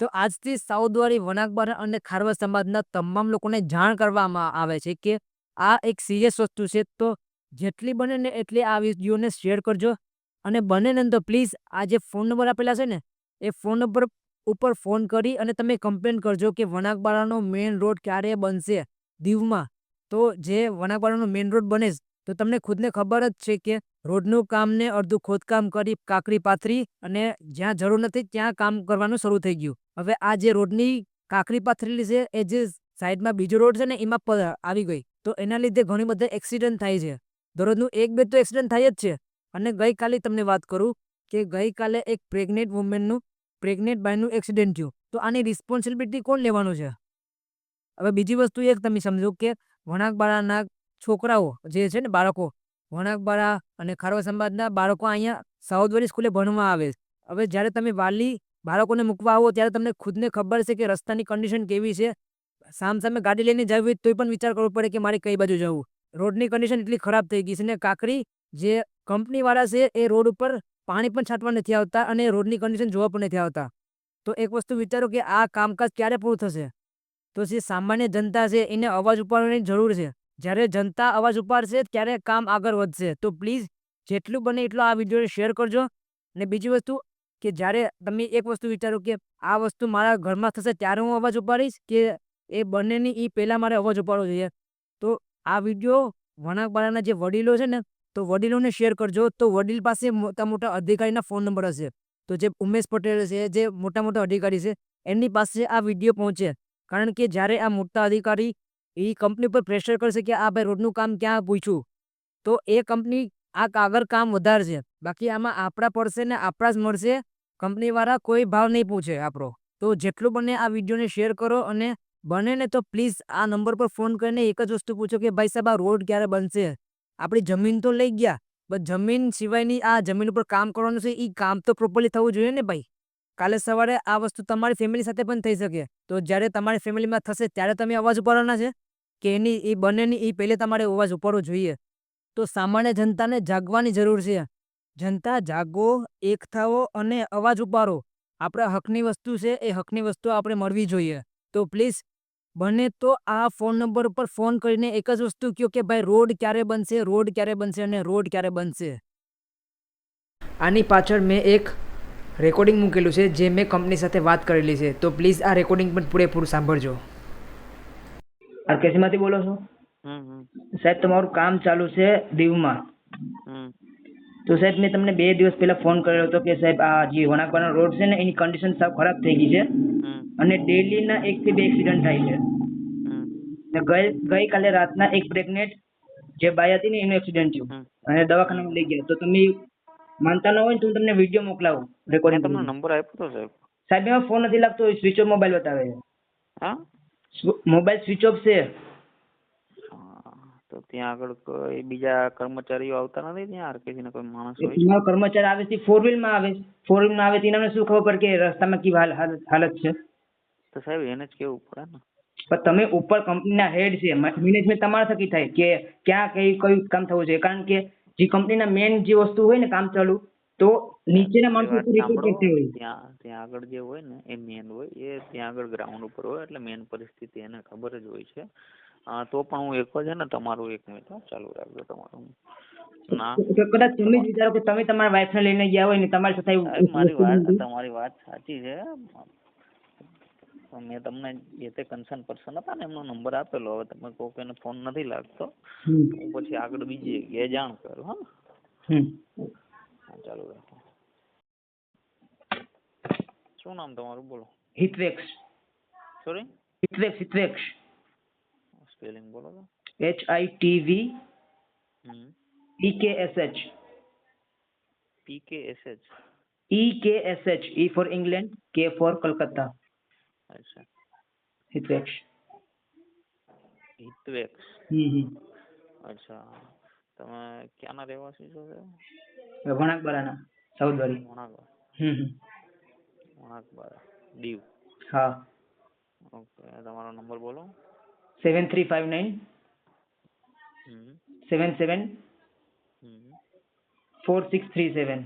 તો આજથી સાઉદવારી વનાકબારા અને ખારવા સમાજના તમામ લોકોને જાણ કરવામાં આવે છે કે આ એક સિરિયસ વસ્તુ છે. તો જેટલી બને ને એટલી આ વિડીયોને શેર કરજો અને બને ને તો પ્લીઝ આ જે ફોન નંબર આપેલા છે ને, એ ફોન નંબર ઉપર ફોન કરી અને તમે કમ્પ્લેન કરજો કે વનાકબારાનો મેઇન રોડ ક્યારે બનશે દીવમાં. તો જે વનાકબારાનો મેઇન રોડ બને તો તમને ખુદને ખબર જ છે કે રોડનું કામને અડધું ખોદકામ કરી કાકરી પાથરી અને જ્યાં જરૂર નથી ત્યાં કામ કરવાનું શરૂ થઈ ગયું. હવે આ જે રોડની કાકરી પાથરેલી છે, એ જે સાઈડમાં બીજો રોડ છે ને, એમાં આવી ગઈ. તો એના લીધે ઘણી બધા એક્સિડન્ટ થાય છે. દરરોજનું એક બે તો એક્સિડન્ટ થાય જ છે. અને ગઈકાલે તમને વાત કરું કે ગઈકાલે એક પ્રેગ્નેન્ટ વુમેનનું પ્રેગ્નેન્ટ બાયનું એક્સિડન્ટ થયું. તો આની રિસ્પોન્સિબિલિટી કોણ લેવાનું છે? હવે બીજી વસ્તુ એક તમે સમજો કે વણાકબાળાના છોકરાઓ જે છે ને, બાળકો, વણાકબાળા અને ખારવા સમાજના બાળકો અહીંયા સાઉદવારી સ્કૂલે ભણવા આવે. હવે જ્યારે તમે વાલી બાળકોને મૂકવા આવો ત્યારે તમને ખુદને ખબર છે કે રસ્તાની કન્ડિશન કેવી છે. સામસામે ગાડી લઈને જવી હોય તોય પણ વિચાર કરવો પડે કે મારે કઈ બાજુ જવું. રોડની કન્ડિશન એટલી ખરાબ થઈ ગઈ છે ને કાકડી જે કંપનીવાળા છે એ રોડ ઉપર પાણી પણ છાંટવા નથી આવતા અને રોડની કન્ડિશન જોવા પણ નથી આવતા. તો એક વસ્તુ વિચારો કે આ કામકાજ ક્યારે પૂરું થશે? તો જે સામાન્ય જનતા છે એને અવાજ ઉપાડવાની જરૂર છે. જ્યારે જનતા અવાજ ઉપાડશે ત્યારે કામ આગળ વધશે. તો પ્લીઝ જેટલું બને એટલું આ વિડીયોને શેર કરજો. અને બીજી વસ્તુ કે જ્યારે તમે એક વસ્તુ વિચારો કે આ વસ્તુ મારા ઘરમાં થશે ત્યારે હું અવાજ ઉપાડીશ કે એ બંનેની એ પહેલાં મારે અવાજ ઉપાડવો જોઈએ. તો આ વીડિયો વણાકબાળાના જે વડીલો છે ને, તો વડીલોને શેર કરજો. તો વડીલ પાસે મોટા મોટા અધિકારીના ફોન નંબર હશે. તો જે ઉમેશ પટેલ છે, જે મોટા મોટા અધિકારી છે, એમની પાસે આ વીડિયો પહોંચે. કારણ કે જ્યારે આ મોટા અધિકારી એ કંપની પર પ્રેશર કરશે કે આ ભાઈ રોડનું કામ ક્યાં પૂછ્યું, તો એ કંપની આ કાગળ કામ વધારશે. બાકી આમાં આપણા પડશે ને આપણા જ મળશે. કંપનીવાળા કોઈ ભાવ નહીં પૂછે આપણો. તો જેટલું બને આ વિડીયોને શેર કરો અને બને ને તો પ્લીઝ આ નંબર પર ફોન કરીને એક જ વસ્તુ પૂછો કે, ભાઈ સાહેબ, આ રોડ ક્યારે બનશે? આપણી જમીન તો લઈ ગયા બટ જમીન સિવાયની આ જમીન ઉપર કામ કરવાનું છે એ કામ તો પ્રોપરલી થવું જોઈએ ને ભાઈ? કાલે સવારે આ વસ્તુ તમારી ફેમિલી સાથે પણ થઈ શકે. તો જ્યારે તમારી ફેમિલીમાં થશે, ત્યારે તમે અવાજ ઉપાડવાના છે? કે એની એ બંનેની એ પહેલે તમારે અવાજ ઉપાડવો જોઈએ. તો સામાન્ય જનતાને જાગવાની જરૂર છે. જનતા જાગો એક થાઓ અને અવાજ ઉપાડો. આપણા હકની વસ્તુ છે એ હકની વસ્તુ આપણે મળવી જોઈએ. તો પ્લીઝ બને તો આ ફોન નંબર પર ફોન કરીને એક જ વસ્તુ કહો કે ભાઈ રોડ ક્યારે બનશે રોડ ક્યારે બનશે અને રોડ ક્યારે બનશે. આની પાછળ મેં એક રેકોર્ડિંગ મૂકેલું છે જે મેં કંપની સાથે વાત કરેલી છે. તો પ્લીઝ આ રેકોર્ડિંગ પણ પૂરેપૂરું સાંભળજો. આરકેસીમાંથી બોલો છો? સાહેબ તમારું કામ ચાલુ છે દીવમાં. તો સાહેબ મેં તમને બે દિવસ પહેલા ફોન કર્યો હતો કે સાહેબ આ જે વણાકવાનો રોડ છે ને એની કન્ડિશન સાવ ખરાબ થઈ ગઈ છે અને ડેલીના એકથી બે એક્સિડન્ટ થાય છે. ને ગઈકાલે રાતના એક પ્રેગ્નેન્ટ જે બાઈ હતી ને એનું એક્સિડન્ટ થયું. અને દવાખાનામાં લઈ ગયા. તો તમે માનતા ન હોય ને તો હું તમને વીડિયો મોકલાવું રેકોર્ડિંગ તમને નંબર આપ્યો તો સાહેબ. સાહેબ એમાં ફોન નથી લાગતો સ્વિચ ઓફ મોબાઈલ બતાવે છે. હા? મોબાઈલ સ્વિચ ઓફ છે. તો ત્યાં આગળ કોઈ બીજા કર્મચારીઓ આવતા નથી ત્યાં? આરકેસી ના કોઈ માણસ હોય કર્મચારી આવે છે ફોર વ્હીલમાં આવે ફોર વ્હીલમાં આવે તો શું ખબર પડે કે રસ્તામાં કેવી હાલ- હાલત છે? તો સાહેબ એને જ કેવું પડે ને? પણ તમે ઉપર કંપનીના હેડ છે મેનેજમેન્ટ તમારા થકી થાય કે ક્યાં કઈ કયું કામ થવું જોઈએ? કારણ કે જે કંપનીના મેન જે વસ્તુ હોય ને કામ ચાલુ તો નીચેના માણસો report સાંભળો. હોય? ત્યાં ત્યાં આગળ જે હોય ને એ મેન હોય એ ત્યાં આગળ ગ્રાઉન્ડ ઉપર હોય એટલે મેન પરિસ્થિતિ એને ખબર જ હોય છે. અ, તો પણ હું એક જ છે ને તમારું એક મિનિટ ચાલુ રાખજો તમારું. ના. કદાચ તમે જ વિચારો કે તમે તમારા વાઈફને લઈને ગયા હોય ને તમારી સાથે મારી વાત તમારી વાત સાચી છે. મેં તમને જે તે કન્સર્ન પર્સન હતા ને એમનો નંબર આપેલો. હવે તમે કહો કે એને ફોન નથી લાગતો. હું પછી આગળ બીજી જગ્યાએ જાણ કરું હા ચાલુ રાખો. શું નામ તમારું બોલો. હિતવેક્ષ સોરી હિતવેક્ષ હિતવેક્સ સ્પેલિંગ બોલો તો એચ આઈ ટી વી હમ ઈ કે એસ એચ પી કે એસ એચ ઈ કે S H E for England કે ફોર કલકત્તા અચ્છા હિતવેક્સ હિતવેક્સ હમ હમ અચ્છા તમે ક્યાંના રહેવાસી છો સાહેબ વણાકબરાના સાઉદવાડી વણાકબાર હમ હમ વણાકબાર દીવ હા ઓકે તમારો નંબર બોલો seven three five nine seven seven four six three seven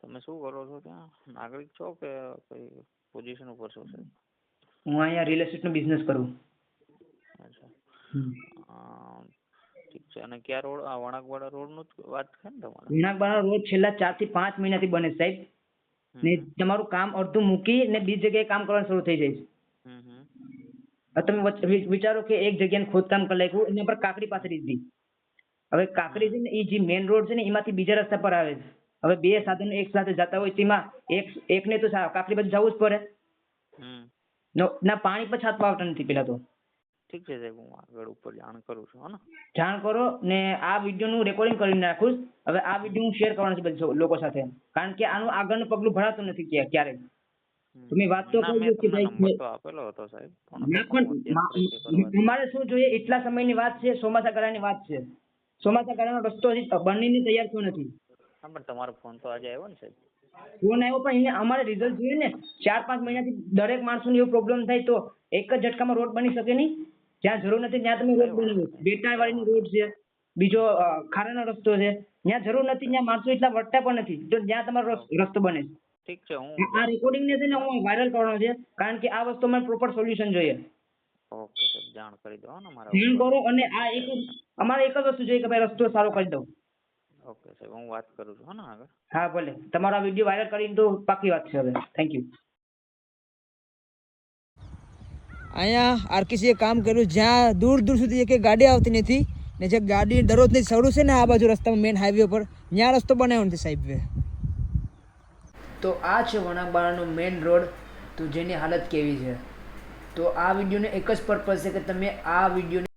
તમે શું કરો છો ત્યાં? નાગરિક છો કે કઈ પોઝિશન ઉપર છો હું અહીંયા રિયલ એસ્ટેટનો બિઝનેસ કરું. અચ્છા. ઠીક છે. અને કયા રોડ? આ વણાકવાડા રોડનું વાત છે ને તમારે? વણાકવાડા રોડ છેલ્લા ચારથી પાંચ મહિનાથી બને સાહેબ. ને તમારું કામ અડધું મૂકી ને બીજી જગ્યાએ કામ કરવાનું શરૂ થઈ જાય છે. તમે વિચારો કે એક જગ્યાએ ખોદકામ કરી નાખ્યું એના પર કાકડી પાથરી દીધી. હવે કાકડી છે ને એ જે મેઇન રોડ છે ને એમાંથી બીજા રસ્તા પર આવે છે. હવે બે સાધનો એક સાથે જતા હોય તેમાં એક એકને તો કાકડી બાજુ જવું જ પડે. ના પાણી પર છાત આવતા નથી પેલા તો. ઠીક છે સાહેબ હું આગળ ઉપર જાણ કરું છું હો જાણ કરો ને આ વિડીયોનું રેકોર્ડિંગ કરી નાખું. હવે આ વીડિયો હું શેર કરવાનો છે બધા લોકો સાથે. કારણ કે આનું આગળનું પગલું ભરાતું નથી ક્યાં- ક્યારેય. તમે વાત તો કહ્યું કે ભાઈ આપેલો હતો સાહેબ. અમારે શું જોઈએ? એટલા સમયની વાત છે ચોમાસા કરાની વાત છે. ચોમાસા કરાનો રસ્તો હજી બનીને તૈયાર થયો નથી. પણ તમારો ફોન તો આજે આવ્યો ને સાહેબ. ફોન આવ્યો પણ એને અમારે રિઝલ્ટ જોઈએ ને. ચાર પાંચ મહિનાથી દરેક માણસોને એવો પ્રોબ્લેમ થાય તો એક જ ઝટકામાં રોડ બની શકે નહીં. જ્યાં જરૂર નથી ત્યાં તમે રોડ બનાવો બેટાવાળીનો રોડ છે બીજો ખારાનો રસ્તો છે. જ્યાં જરૂર નથી ત્યાં માણસો એટલા વળતા પણ નથી. તો જ્યાં તમારો રસ્તો બને. છે ઠીક છે હું આ રેકોર્ડિંગ ને છે ને હું વાયરલ કરવાનો છે કારણ કે આ વસ્તુ મને પ્રોપર સોલ્યુશન જોઈએ. ઓકે સાહેબ જાણ કરી દો ને મારા જાણ કરો અને આ એક અમારે એક જ વસ્તુ જોઈએ કે ભાઈ રસ્તો સારો કરી દઉં. ઓકે સાહેબ હું વાત કરું છું હો ને આગળ. હા ભલે. તમારો આ વીડિયો વાયરલ કરીને તો પાકી વાત છે હવે. થેન્ક યુ અહીંયા આરકેસીએ કામ કર્યું જ્યાં દૂર દૂર સુધી એક ગાડી આવતી નથી ને જે ગાડી દરરોજની શરૂ છે ને આ બાજુ રસ્તામાં મેઇન હાઈવે પર ત્યાં રસ્તો બનાવ્યો નથી સાહેબ તો આ છે વણાબાળાનો મેઇન રોડ તો જેની હાલત કેવી છે? તો આ વિડીયોનો એક જ પર્પઝ છે કે તમે આ વિડીયોને